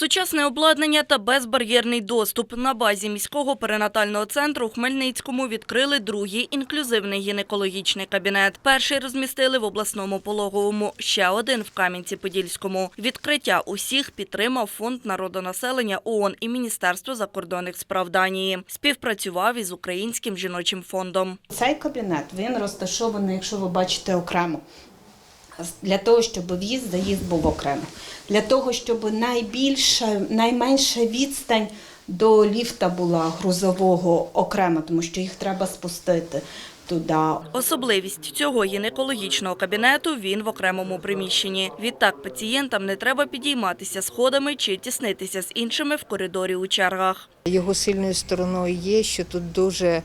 Сучасне обладнання та безбар'єрний доступ. На базі міського перинатального центру у Хмельницькому відкрили другий інклюзивний гінекологічний кабінет. Перший розмістили в обласному пологовому, ще один в Кам'янці-Подільському. Відкриття усіх підтримав Фонд народонаселення ООН і Міністерство закордонних справ Данії. Співпрацював із Українським жіночим фондом. Цей кабінет він розташований, якщо ви бачите окремо. Для того, щоб в'їзд, заїзд був окремо. Для того, щоб найбільша, найменша відстань до ліфта була грузового окремо, тому що їх треба спустити туди. Особливість цього гінекологічного кабінету – він в окремому приміщенні. Відтак пацієнтам не треба підійматися сходами чи тіснитися з іншими в коридорі у чергах. Його сильною стороною є, що тут дуже е,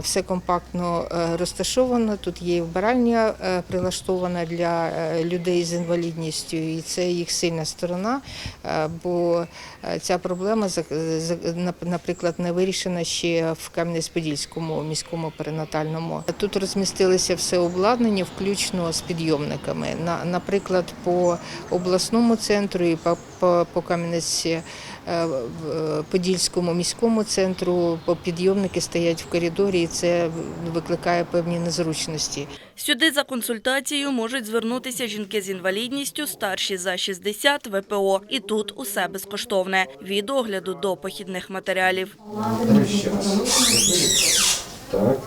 все компактно е, розташовано. Тут є і вбиральня е, прилаштована для людей з інвалідністю, і це їх сильна сторона. Бо ця проблема, наприклад, не вирішена ще в Кам'янець-Подільському міському перинатальному. Тут розмістилися все обладнання, включно з підйомниками. Наприклад, по обласному центру і по, по, міському центру по підйомники стоять в коридорі, і це викликає певні незручності. Сюди за консультацією можуть звернутися жінки з інвалідністю, старші за 60 ВПО. І тут усе безкоштовне – від огляду до похідних матеріалів. Так.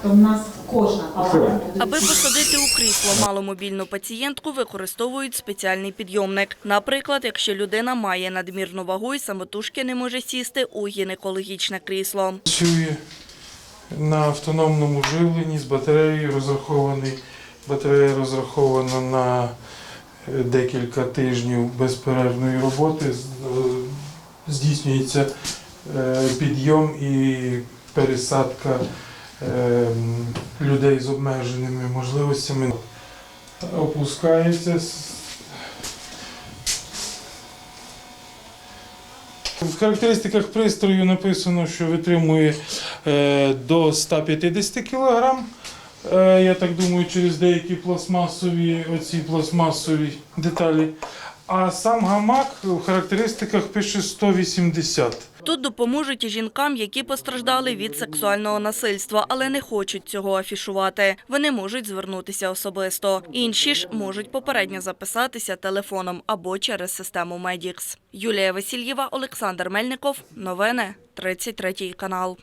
Кожна палата. Аби посадити у крісло маломобільну пацієнтку, використовують спеціальний підйомник. Наприклад, якщо людина має надмірну вагу і самотужки не може сісти у гінекологічне крісло. Працює на автономному живленні з батареєю розрахований. Батарея розрахована на е, декілька тижнів безперервної роботи. Е, Здійснюється е, підйом і пересадка людей з обмеженими можливостями. Опускається. В характеристиках пристрою написано, що витримує е, до 150 кг. Е, я так думаю, через деякі пластмасові, оці пластмасові деталі. А сам гамак в характеристиках пише 180. Тут допоможуть і жінкам, які постраждали від сексуального насильства, але не хочуть цього афішувати. Вони можуть звернутися особисто. Інші ж можуть попередньо записатися телефоном або через систему Медікс. Юлія Васильєва, Олександр Мельников. Новини 33 канал.